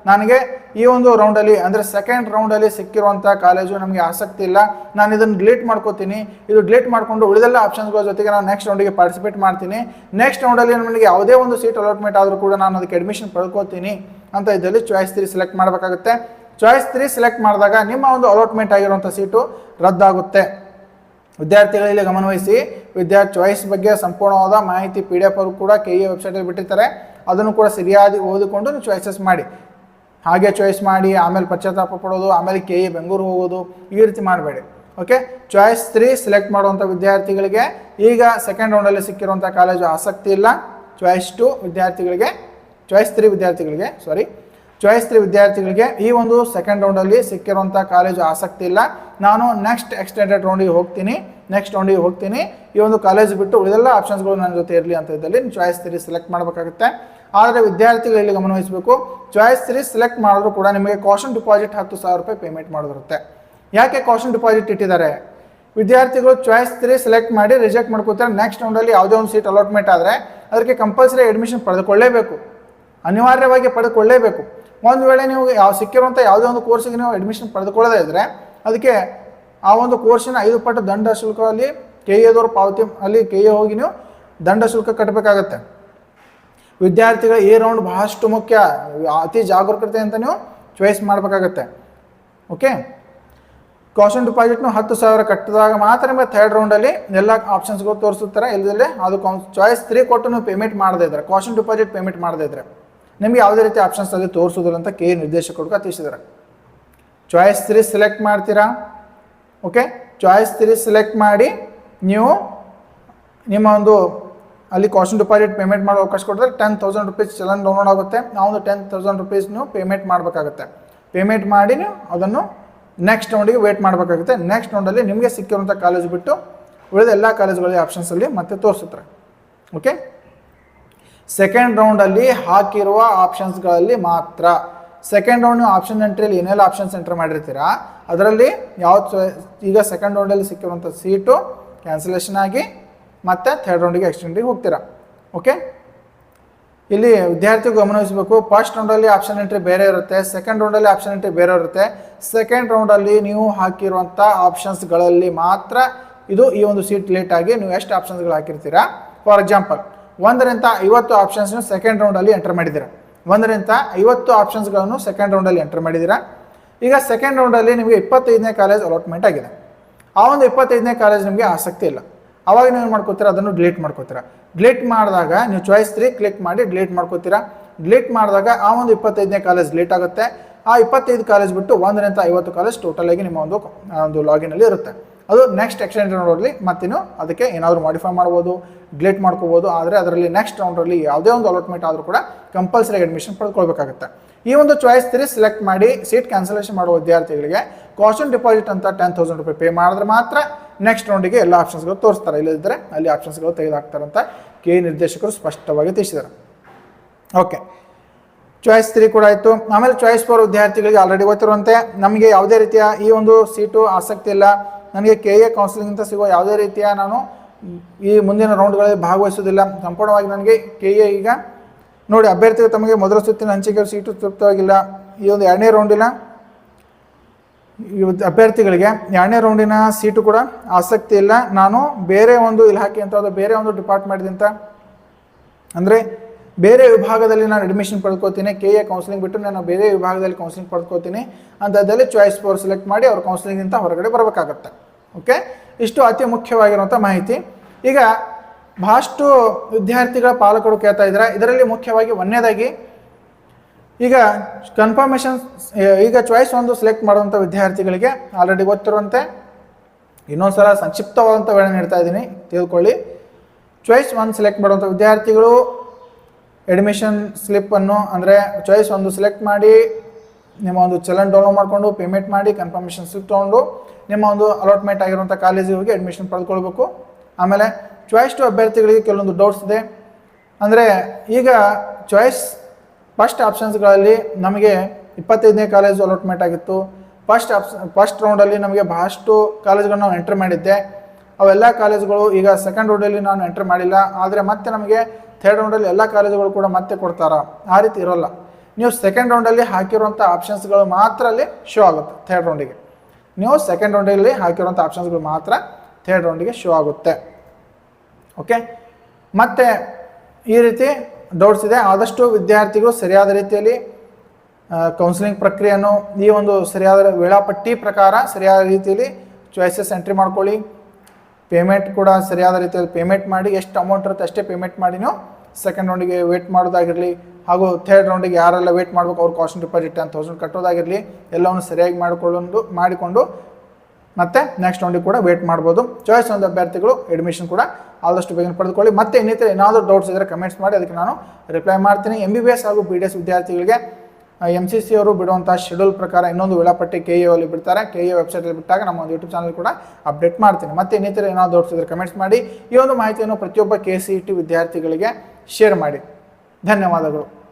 ನನಗೆ ಈ ಒಂದು ರೌಂಡಲ್ಲಿ ಅಂದರೆ ಸೆಕೆಂಡ್ ರೌಂಡಲ್ಲಿ ಸಿಕ್ಕಿರುವಂಥ ಕಾಲೇಜು ನಮಗೆ ಆಸಕ್ತಿ ಇಲ್ಲ, ನಾನು ಇದನ್ನು ಡಿಲೀಟ್ ಮಾಡ್ಕೋತೀನಿ. ಇದು ಡಿಲೀಟ್ ಮಾಡಿಕೊಂಡು ಉಳಿದೆಲ್ಲ ಆಪ್ಷನ್ಸ್ಗಳ ಜೊತೆಗೆ ನಾನು ನೆಕ್ಸ್ಟ್ ರೌಂಡಿಗೆ ಪಾರ್ಟಿಸಿಪೇಟ್ ಮಾಡ್ತೀನಿ. ನೆಕ್ಸ್ಟ್ ರೌಂಡಲ್ಲಿ ನನಗೆ ಯಾವುದೇ ಒಂದು ಸೀಟ್ ಅಲಾಟ್ಮೆಂಟ್ ಆದರೂ ಕೂಡ ನಾನು ಅದಕ್ಕೆ ಅಡ್ಮಿಷನ್ ಪಡ್ಕೋತೀನಿ ಅಂತ ಇದರಲ್ಲಿ ಚಾಯ್ಸ್ ತ್ರೀ ಸೆಲೆಕ್ಟ್ ಮಾಡಬೇಕಾಗುತ್ತೆ. ಚಾಯ್ಸ್ ತ್ರೀ ಸೆಲೆಕ್ಟ್ ಮಾಡಿದಾಗ ನಿಮ್ಮ ಒಂದು ಅಲಾಟ್ಮೆಂಟ್ ಆಗಿರುವಂಥ ಸೀಟು ರದ್ದಾಗುತ್ತೆ. ವಿದ್ಯಾರ್ಥಿಗಳಲ್ಲಿ ಗಮನವಹಿಸಿ, ವಿದ್ಯಾರ್ಥಿ ಚಾಯ್ಸ್ ಬಗ್ಗೆ ಸಂಪೂರ್ಣವಾದ ಮಾಹಿತಿ ಪಿ ಡಿ ಎಫ್ ಅವರು ಕೂಡ ಕೆ ಇ ವೆಬ್ಸೈಟಲ್ಲಿ ಬಿಟ್ಟಿರ್ತಾರೆ. ಅದನ್ನು ಕೂಡ ಸರಿಯಾಗಿ ಓದಿಕೊಂಡು ನೀವು ಚಾಯ್ಸಸ್ ಮಾಡಿ. ಹಾಗೆ ಚಾಯ್ಸ್ ಮಾಡಿ, ಆಮೇಲೆ ಪಶ್ಚಾತ್ತಾಪ ಪಡೋದು, ಆಮೇಲೆ ಕೆ ಇ ಬೆಂಗಳೂರು ಹೋಗೋದು, ಈ ರೀತಿ ಮಾಡಬೇಡಿ. ಓಕೆ ಚಾಯ್ಸ್ ತ್ರೀ ಸೆಲೆಕ್ಟ್ ಮಾಡುವಂಥ ವಿದ್ಯಾರ್ಥಿಗಳಿಗೆ ಈಗ ಸೆಕೆಂಡ್ ರೌಂಡಲ್ಲಿ ಸಿಕ್ಕಿರುವಂಥ ಕಾಲೇಜು ಆಸಕ್ತಿ ಇಲ್ಲ. ಚಾಯ್ಸ್ ಟು ವಿದ್ಯಾರ್ಥಿಗಳಿಗೆ ಚಾಯ್ಸ್ ತ್ರೀ ವಿದ್ಯಾರ್ಥಿಗಳಿಗೆ ಸಾರಿ ಚಾಯ್ಸ್ ತ್ರೀ ವಿದ್ಯಾರ್ಥಿಗಳಿಗೆ ಈ ಒಂದು ಸೆಕೆಂಡ್ ರೌಂಡಲ್ಲಿ ಸಿಕ್ಕಿರುವಂಥ ಕಾಲೇಜು ಆಸಕ್ತಿ ಇಲ್ಲ. ನಾನು ನೆಕ್ಸ್ಟ್ ಎಕ್ಸ್ಟೆಂಡೆಡ್ ರೌಂಡಿಗೆ ಹೋಗ್ತೀನಿ. ನೆಕ್ಸ್ಟ್ ರೌಂಡಿಗೆ ಹೋಗ್ತೀನಿ. ಈ ಒಂದು ಕಾಲೇಜ್ ಬಿಟ್ಟು ಉಳಿದೆಲ್ಲ ಆಪ್ಷನ್ಸ್ಗಳು ನನ್ನ ಜೊತೆ ಇರಲಿ ಅಂತ ಇದ್ದಲ್ಲಿ ಚಾಯ್ಸ್ ತ್ರೀ ಸೆಲೆಕ್ಟ್ ಮಾಡಬೇಕಾಗುತ್ತೆ. ಆದರೆ ವಿದ್ಯಾರ್ಥಿಗಳು ಇಲ್ಲಿ ಗಮನವಹಿಸಬೇಕು? ಚಾಯ್ಸ್ ತ್ರೀ ಸೆಲೆಕ್ಟ್ ಮಾಡಿದ್ರು ಕೂಡ ನಿಮಗೆ ಕಾಷನ್ ಡಿಪಾಸಿಟ್ ಹತ್ತು ಸಾವಿರ ರೂಪಾಯಿ ಪೇಮೆಂಟ್ ಮಾಡೋದಿರುತ್ತೆ ಯಾಕೆ ಕಾಷನ್ ಡಿಪಾಸಿಟ್ ಇಟ್ಟಿದ್ದಾರೆ? ವಿದ್ಯಾರ್ಥಿಗಳು ಚಾಯ್ಸ್ ತ್ರೀ ಸೆಲೆಕ್ಟ್ ಮಾಡಿ ರಿಜೆಕ್ಟ್ ಮಾಡ್ಕೋತಾರೆ. ನೆಕ್ಸ್ಟ್ ರೌಂಡಲ್ಲಿ ಯಾವುದೇ ಒಂದು ಸೀಟ್ ಅಲಾಟ್ಮೆಂಟ್ ಆದರೆ ಅದಕ್ಕೆ ಕಂಪಲ್ಸರಿ ಅಡ್ಮಿಷನ್ ಪಡೆದುಕೊಳ್ಳೇಬೇಕು. ಅನಿವಾರ್ಯವಾಗಿ ಪಡೆದುಕೊಳ್ಳೇಬೇಕು. ಒಂದು ವೇಳೆ ನೀವು ಯಾವ ಸಿಕ್ಕಿರುವಂಥ ಯಾವುದೇ ಒಂದು ಕೋರ್ಸಿಗೆ ನೀವು ಅಡ್ಮಿಷನ್ ಪಡೆದುಕೊಳ್ಳದೇ ಇದ್ದರೆ ಅದಕ್ಕೆ ಆ ಒಂದು ಕೋರ್ಸಿನ ಐದು ಪಟ್ಟು ದಂಡ ಶುಲ್ಕದಲ್ಲಿ ಕೆ ಎದವರು ಪಾವತಿ ಅಲ್ಲಿ ಕೆ ಎ ಹೋಗಿ ನೀವು ದಂಡ ಶುಲ್ಕ ಕಟ್ಟಬೇಕಾಗತ್ತೆ. ವಿದ್ಯಾರ್ಥಿಗಳ ಈ ರೌಂಡ್ ಬಹಳಷ್ಟು ಮುಖ್ಯ, ಅತಿ ಜಾಗರೂಕತೆ ಅಂತ ನೀವು ಚಾಯ್ಸ್ ಮಾಡಬೇಕಾಗತ್ತೆ. ಓಕೆ ಕಾಶನ್ ಡಿಪಾಸಿಟ್ನು ಹತ್ತು ಸಾವಿರ ಕಟ್ಟಿದಾಗ ಮಾತ್ರ ನಿಮಗೆ ಥರ್ಡ್ ರೌಂಡಲ್ಲಿ ಎಲ್ಲ ಆಪ್ಷನ್ಸ್ಗಳು ತೋರಿಸುತ್ತಾರೆ. ಇಲ್ಲದಲ್ಲೇ ಅದು ಚಾಯ್ಸ್ ತ್ರೀ ಕೊಟ್ಟು ನೀವು ಪೇಮೆಂಟ್ ಮಾಡದೇ ಇದ್ರೆ ಕಾಶನ್ ಡಿಪಾಸಿಟ್ ಪೇಮೆಂಟ್ ಮಾಡದೇ ಇದ್ರೆ. ನಿಮಗೆ ಯಾವುದೇ ರೀತಿ ಆಪ್ಷನ್ಸ್ ಅಲ್ಲಿ ತೋರಿಸೋದಿಲ್ಲ ಅಂತ ಕೆ ನಿರ್ದೇಶಕರು ಕೂಡ ತಿಳಿಸಿದ್ದಾರೆ. ಚಾಯ್ಸ್ ತ್ರೀ ಸೆಲೆಕ್ಟ್ ಮಾಡ್ತೀರಾ? ಓಕೆ ಚಾಯ್ಸ್ ತ್ರೀ ಸೆಲೆಕ್ಟ್ ಮಾಡಿ ನೀವು ನಿಮ್ಮ ಒಂದು ಅಲ್ಲಿ ಕಾಸ್ಟ್ ಡಿಪಾಸಿಟ್ ಪೇಮೆಂಟ್ ಮಾಡೋ ಅವಕಾಶ ಕೊಟ್ಟರೆ ten thousand rupees challan download ಆಗುತ್ತೆ. ನಾವು ಟೆನ್ ತೌಸಂಡ್ ರುಪೀಸ್ ನೀವು ಪೇಮೆಂಟ್ ಮಾಡಬೇಕಾಗುತ್ತೆ. ಪೇಮೆಂಟ್ ಮಾಡಿ ನೀವು ಅದನ್ನು ನೆಕ್ಸ್ಟ್ ರೌಂಡಿಗೆ ವೇಟ್ ಮಾಡಬೇಕಾಗುತ್ತೆ. ನೆಕ್ಸ್ಟ್ ರೌಂಡಲ್ಲಿ ನಿಮಗೆ ಸಿಕ್ಕಿರುವಂಥ ಕಾಲೇಜ್ ಬಿಟ್ಟು ಉಳಿದ ಎಲ್ಲ ಕಾಲೇಜುಗಳಲ್ಲಿ ಆಪ್ಷನ್ಸಲ್ಲಿ ಮತ್ತೆ ತೋರಿಸುತ್ತೆ ಓಕೆ ಸೆಕೆಂಡ್ ರೌಂಡಲ್ಲಿ ಹಾಕಿರುವ ಆಪ್ಷನ್ಸ್ಗಳಲ್ಲಿ ಮಾತ್ರ. ಸೆಕೆಂಡ್ ರೌಂಡ್ ಆಪ್ಷನ್ ಎಂಟ್ರಿಯಲ್ಲಿ ಏನೆಲ್ಲ ಆಪ್ಷನ್ಸ್ ಎಂಟರ್ ಮಾಡಿರ್ತೀರಾ, ಅದರಲ್ಲಿ ಯಾವ್ದು ಈಗ ಸೆಕೆಂಡ್ ರೌಂಡಲ್ಲಿ ಸಿಕ್ಕಿರುವಂಥ ಸೀಟು ಕ್ಯಾನ್ಸಲೇಷನ್ ಆಗಿ ಮತ್ತೆ ಥರ್ಡ್ ರೌಂಡಿಗೆ ಎಕ್ಸ್ಟೆಂಡಿಗೆ ಹೋಗ್ತೀರಾ. ಓಕೆ ಇಲ್ಲಿ ವಿದ್ಯಾರ್ಥಿಗಳು ಗಮನಿಸಬೇಕು ಫಸ್ಟ್ ರೌಂಡಲ್ಲಿ ಆಪ್ಷನ್ ಎಂಟ್ರಿ ಬೇರೆ ಇರುತ್ತೆ. ಸೆಕೆಂಡ್ ರೌಂಡಲ್ಲಿ ಆಪ್ಷನ್ ಎಂಟ್ರಿ ಬೇರೆ ಇರುತ್ತೆ. ಸೆಕೆಂಡ್ ರೌಂಡಲ್ಲಿ ನೀವು ಹಾಕಿರುವಂಥ ಆಪ್ಷನ್ಸ್ಗಳಲ್ಲಿ ಮಾತ್ರ ಇದು ಈ ಒಂದು ಸೀಟ್ ಲೇಟ್ ಆಗಿ ನೀವು ಎಷ್ಟು ಆಪ್ಷನ್ಸ್ಗಳು ಹಾಕಿರ್ತೀರಾ? ಫಾರ್ ಎಕ್ಸಾಂಪಲ್ ಒಂದರಿಂದ ಐವತ್ತು ಆಪ್ಷನ್ಸ್ನ ಸೆಕೆಂಡ್ ರೌಂಡಲ್ಲಿ ಎಂಟರ್ ಮಾಡಿದ್ದೀರಾ? ಒಂದರಿಂದ ಐವತ್ತು ಆಪ್ಷನ್ಸ್ಗಳನ್ನು ಸೆಕೆಂಡ್ ರೌಂಡಲ್ಲಿ ಎಂಟರ್ ಮಾಡಿದ್ದೀರಾ? ಈಗ ಸೆಕೆಂಡ್ ರೌಂಡಲ್ಲಿ ನಿಮಗೆ ಇಪ್ಪತ್ತೈದನೇ ಕಾಲೇಜ್ ಅಲಾಟ್ಮೆಂಟ್ ಆಗಿದೆ. ಆ ಒಂದು ಇಪ್ಪತ್ತೈದನೇ ಕಾಲೇಜ್ ನಿಮಗೆ ಆಸಕ್ತಿ ಇಲ್ಲ. ಅವಾಗ ನೀವು ಏನು ಮಾಡ್ಕೋತೀರಾ? ಅದನ್ನು ಡಿಲೀಟ್ ಮಾಡ್ಕೋತೀರ? ಡಿಲೀಟ್ ಮಾಡಿದಾಗ ನೀವು ಚಾಯ್ಸ್ ತ್ರೀ ಕ್ಲಿಕ್ ಮಾಡಿ ಡಿಲೀಟ್ ಮಾಡ್ಕೋತೀರ? ಡಿಲೀಟ್ ಮಾಡಿದಾಗ ಆ ಒಂದು ಇಪ್ಪತ್ತೈದನೇ ಕಾಲೇಜ್ ಡಿಲೀಟ್ ಆಗುತ್ತೆ. ಆ ಇಪ್ಪತ್ತೈದು ಕಾಲೇಜ್ ಬಿಟ್ಟು ಒಂದರಿಂದ ಐವತ್ತು ಕಾಲೇಜ್ ಟೋಟಲ್ ಆಗಿ ನಿಮ್ಮ ಒಂದು ಒಂದು ಲಾಗಿನಲ್ಲಿ ಇರುತ್ತೆ. ಅದು ನೆಕ್ಸ್ಟ್ ಎಕ್ಸ್ಟೆಂಡ್ ರೌಂಡಲ್ಲಿ ಮತ್ತಿನ್ನು ಅದಕ್ಕೆ ಏನಾದರೂ ಮಾಡಿಫೈ ಮಾಡ್ಬೋದು ಗ್ಲೇಟ್ ಮಾಡ್ಕೋಬೋದು, ಆದರೆ ಅದರಲ್ಲಿ ನೆಕ್ಸ್ಟ್ ರೌಂಡಲ್ಲಿ ಯಾವುದೇ ಒಂದು ಅಲಾಟ್ಮೆಂಟ್ ಆದರೂ ಕೂಡ ಕಂಪಲ್ಸರಿ ಅಡ್ಮಿಷನ್ ಪಡ್ಕೊಳ್ಬೇಕಾಗುತ್ತೆ ಈ ಒಂದು ಚಾಯ್ಸ್ ತ್ರೀ ಸೆಲೆಕ್ಟ್ ಮಾಡಿ ಸೀಟ್ ಕ್ಯಾನ್ಸಲೇಷನ್ ಮಾಡುವ ವಿದ್ಯಾರ್ಥಿಗಳಿಗೆ ಕಾಸ್ಟ್ಯೂಮ್ ಡಿಪಾಸಿಟ್ ಅಂತ ಟೆನ್ ತೌಸಂಡ್ ರೂಪಾಯಿ ಪೇ ಮಾಡಿದ್ರೆ ಮಾತ್ರ ನೆಕ್ಸ್ಟ್ ರೌಂಡಿಗೆ ಎಲ್ಲ ಆಪ್ಷನ್ಸ್ಗಳು ತೋರಿಸ್ತಾರೆ. ಇಲ್ಲದಿದ್ದರೆ ಅಲ್ಲಿ ಆಪ್ಷನ್ಸ್ಗಳು ತೆಗೆದುಹಾಕ್ತಾರೆ ಅಂತ ಕೆ ನಿರ್ದೇಶಕರು ಸ್ಪಷ್ಟವಾಗಿ ತಿಳಿಸಿದ್ದಾರೆ. ಓಕೆ ಚಾಯ್ಸ್ ತ್ರೀ ಕೂಡ ಆಯಿತು. ಆಮೇಲೆ ಚಾಯ್ಸ್ ಫೋರ್ ವಿದ್ಯಾರ್ಥಿಗಳಿಗೆ ಆಲ್ರೆಡಿ ಗೊತ್ತಿರುವಂತೆ ನಮಗೆ ಯಾವುದೇ ರೀತಿಯ ಈ ಒಂದು ಸೀಟು ಆಸಕ್ತಿ ಇಲ್ಲ. ನನಗೆ ಕೆ ಎ ಕೌನ್ಸಿಲಿಂಗ್ ಅಂತ ಸಿಗುವ ಯಾವುದೇ ರೀತಿಯ ನಾನು ಈ ಮುಂದಿನ ರೌಂಡ್ಗಳಲ್ಲಿ ಭಾಗವಹಿಸೋದಿಲ್ಲ ಸಂಪೂರ್ಣವಾಗಿ ನನಗೆ ಕೆ ಎ ಈಗ ನೋಡಿ, ಅಭ್ಯರ್ಥಿಗಳು ತಮಗೆ ಮೊದಲ ಸುತ್ತಿನ ಹಂಚಿಕೆ ಸೀಟು ತೃಪ್ತವಾಗಿಲ್ಲ. ಈ ಒಂದು ಎರಡನೇ ರೌಂಡಿನ ಅಭ್ಯರ್ಥಿಗಳಿಗೆ ಎರಡನೇ ರೌಂಡಿನ ಸೀಟು ಕೂಡ ಆಸಕ್ತಿ ಇಲ್ಲ. ನಾನು ಬೇರೆ ಒಂದು ಇಲಾಖೆ ಅಂತ ಬೇರೆ ಒಂದು ಡಿಪಾರ್ಟ್ಮೆಂಟ್ಗಿಂತ ಅಂದರೆ ಬೇರೆ ವಿಭಾಗದಲ್ಲಿ ನಾನು ಅಡ್ಮಿಷನ್ ಪಡ್ಕೋತೀನಿ. ಕೆ ಎ ಕೌನ್ಸಿಲಿಂಗ್ ಬಿಟ್ಟು ನಾನು ಬೇರೆ ವಿಭಾಗದಲ್ಲಿ ಕೌನ್ಸಿಲಿಂಗ್ ಪಡ್ಕೋತೀನಿ. ಅಂಥದ್ದಲ್ಲಿ ಚಾಯ್ಸ್ ಫೋರ್ ಸೆಲೆಕ್ಟ್ ಮಾಡಿ ಅವ್ರ ಕೌನ್ಸಿಲಿಂಗಿಂತ ಹೊರಗಡೆ ಬರಬೇಕಾಗತ್ತೆ. ಓಕೆ ಇಷ್ಟು ಅತಿ ಮುಖ್ಯವಾಗಿರುವಂಥ ಮಾಹಿತಿ. ಈಗ ಬಹಳಷ್ಟು ವಿದ್ಯಾರ್ಥಿಗಳ ಪಾಲಕರು ಕೇಳ್ತಾ ಇದ್ದಾರೆ. ಇದರಲ್ಲಿ ಮುಖ್ಯವಾಗಿ ಒಂದನೇದಾಗಿ, ಈಗ ಕನ್ಫರ್ಮೇಷನ್ ಈಗ ಚಾಯ್ಸ್ ಒಂದು ಸೆಲೆಕ್ಟ್ ಮಾಡುವಂಥ ವಿದ್ಯಾರ್ಥಿಗಳಿಗೆ ಆಲ್ರೆಡಿ ಗೊತ್ತಿರುವಂತೆ. ಇನ್ನೊಂದು ಸಲ ಸಂಕ್ಷಿಪ್ತವಾದಂಥ ವಿವರಣೆ ನೀಡ್ತಾ ಇದ್ದೀನಿ. ತಿಳ್ಕೊಳ್ಳಿ. ಚಾಯ್ಸ್ ಒನ್ ಸೆಲೆಕ್ಟ್ ಮಾಡುವಂಥ ವಿದ್ಯಾರ್ಥಿಗಳು ಅಡ್ಮಿಷನ್ ಸ್ಲಿಪ್ಪನ್ನು ಅಂದರೆ ಚಾಯ್ಸ್ ಒಂದು ಸೆಲೆಕ್ಟ್ ಮಾಡಿ ನಿಮ್ಮ ಒಂದು ಚಲನ್ ಡೌನ್ಲೋಡ್ ಮಾಡಿಕೊಂಡು ಪೇಮೆಂಟ್ ಮಾಡಿ ಕನ್ಫರ್ಮೇಷನ್ ಸ್ಲಿಪ್ ತೊಗೊಂಡು, ನಿಮ್ಮ ಒಂದು ಅಲಾಟ್ಮೆಂಟ್ ಆಗಿರುವಂಥ ಕಾಲೇಜಿಗೆ ಅಡ್ಮಿಷನ್ ಪಡೆದುಕೊಳ್ಬೇಕು ಆಮೇಲೆ ಚಾಯ್ಸ್ ಟು ಅಭ್ಯರ್ಥಿಗಳಿಗೆ ಕೆಲವೊಂದು ಡೌಟ್ಸ್ ಇದೆ. ಅಂದರೆ ಈಗ ಚಾಯ್ಸ್ ಫಸ್ಟ್ ಆಪ್ಷನ್ಸ್ಗಳಲ್ಲಿ ನಮಗೆ ಇಪ್ಪತ್ತೈದನೇ ಕಾಲೇಜು ಅಲಾಟ್ಮೆಂಟ್ ಆಗಿತ್ತು. ಫಸ್ಟ್ ಆಪ್ಷನ್ ಫಸ್ಟ್ ರೌಂಡಲ್ಲಿ ನಮಗೆ ಬಹಳಷ್ಟು ಕಾಲೇಜ್ಗಳನ್ನ ನಾವು ಎಂಟ್ರ್ ಮಾಡಿದ್ದೆ. ಅವೆಲ್ಲ ಕಾಲೇಜುಗಳು ಈಗ ಸೆಕೆಂಡ್ ರೌಂಡಲ್ಲಿ ನಾನು ಎಂಟ್ರ್ ಮಾಡಿಲ್ಲ. ಆದರೆ ಮತ್ತೆ ನಮಗೆ ಥರ್ಡ್ ರೌಂಡಲ್ಲಿ ಎಲ್ಲ ಕಾಲೇಜುಗಳು ಕೂಡ ಮತ್ತೆ ಕೊಡ್ತಾರ. ಆ ರೀತಿ ಇರೋಲ್ಲ. ನೀವು ಸೆಕೆಂಡ್ ರೌಂಡಲ್ಲಿ ಹಾಕಿರುವಂಥ ಆಪ್ಷನ್ಸ್ಗಳು ಮಾತ್ರ ಅಲ್ಲಿ ಶೋ ಆಗುತ್ತೆ ಥರ್ಡ್ ರೌಂಡಿಗೆ ನೀವು ಸೆಕೆಂಡ್ ರೌಂಡಲ್ಲಿ ಹಾಕಿರುವಂಥ ಆಪ್ಷನ್ಸ್ಗಳು ಮಾತ್ರ ಥರ್ಡ್ ರೌಂಡಿಗೆ ಶೋ ಆಗುತ್ತೆ. ಓಕೆ ಮತ್ತು ಈ ರೀತಿ ಡೌಟ್ಸ್ ಇದೆ. ಆದಷ್ಟು ವಿದ್ಯಾರ್ಥಿಗಳು ಸರಿಯಾದ ರೀತಿಯಲ್ಲಿ ಕೌನ್ಸಿಲಿಂಗ್ ಪ್ರಕ್ರಿಯೆಯನ್ನು ಈ ಒಂದು ಸರಿಯಾದ ವೇಳಾಪಟ್ಟಿ ಪ್ರಕಾರ ಸರಿಯಾದ ರೀತಿಯಲ್ಲಿ ಚಾಯ್ಸಸ್ ಎಂಟ್ರಿ ಮಾಡ್ಕೊಳ್ಳಿ. ಪೇಮೆಂಟ್ ಕೂಡ ಸರಿಯಾದ ರೀತಿಯಲ್ಲಿ ಪೇಮೆಂಟ್ ಮಾಡಿ, ಎಷ್ಟು ಅಮೌಂಟ್ ಇರುತ್ತೆ ಅಷ್ಟೇ ಪೇಮೆಂಟ್ ಮಾಡಿ ನೀವು ಸೆಕೆಂಡ್ ರೌಂಡಿಗೆ ವೇಟ್ ಮಾಡೋದಾಗಿರಲಿ ಹಾಗೂ ಥರ್ಡ್ ರೌಂಡಿಗೆ ಯಾರೆಲ್ಲ ವೇಟ್ ಮಾಡಬೇಕು, ಅವ್ರು ಕಾಸ್ಟ್ ಡಿಪಾಸಿಟ್ ಟೆನ್ ತೌಸಂಡ್ ಕಟ್ಟೋದಾಗಿರಲಿ, ಎಲ್ಲವನ್ನು ಸರಿಯಾಗಿ ಮಾಡಿಕೊಳ್ಳೊಂದು, ಮಾಡಿಕೊಂಡು ಮತ್ತೆ ನೆಕ್ಸ್ಟ್ ರೌಂಡಿಗೆ ಕೂಡ ವೇಟ್ ಮಾಡ್ಬೋದು. ಚಾಯ್ಸ್ ಒಂದು ಅಭ್ಯರ್ಥಿಗಳು ಅಡ್ಮಿಷನ್ ಕೂಡ ಆದಷ್ಟು ಬೇಗ ಪಡೆದುಕೊಳ್ಳಿ. ಮತ್ತೆ ಇನ್ನಿತರ ಏನಾದರೂ ಡೌಟ್ಸ್ ಇದ್ದರೆ ಕಮೆಂಟ್ಸ್ ಮಾಡಿ, ಅದಕ್ಕೆ ನಾನು ರಿಪ್ಲೈ ಮಾಡ್ತೀನಿ. ಎಂ ಬಿ ಬಿ ಎಸ್ ಹಾಗೂ ಬಿ ಡಿ ಎಸ್ ವಿದ್ಯಾರ್ಥಿಗಳಿಗೆ ಎಂ ಸಿ ಸಿ ಅವರು ಬಿಡುವಂಥ ಶೆಡ್ಯೂಲ್ ಪ್ರಕಾರ ಇನ್ನೊಂದು ವೇಳಾಪಟ್ಟಿ ಕೆ ಎ ಅಲ್ಲಿ ಬಿಡ್ತಾರೆ. ಕೆ ಎ ವೆಬ್ಸೈಟಲ್ಲಿ ಬಿಟ್ಟಾಗ ನಮ್ಮ ಒಂದು ಯೂಟ್ಯೂಬ್ ಚಾನಲ್ ಕೂಡ ಅಪ್ಡೇಟ್ ಮಾಡ್ತೀನಿ. ಮತ್ತೆ ಇನ್ನಿತರ ಏನಾದರೂ ಡೌಟ್ಸ್ ಇದ್ದರೆ ಕಮೆಂಟ್ಸ್ ಮಾಡಿ. ಈ ಒಂದು ಮಾಹಿತಿಯನ್ನು ಪ್ರತಿಯೊಬ್ಬ ಕೆ ಸಿ ಇ ಟಿ ವಿದ್ಯಾರ್ಥಿಗಳಿಗೆ ಶೇರ್ ಮಾಡಿ. ಧನ್ಯವಾದಗಳು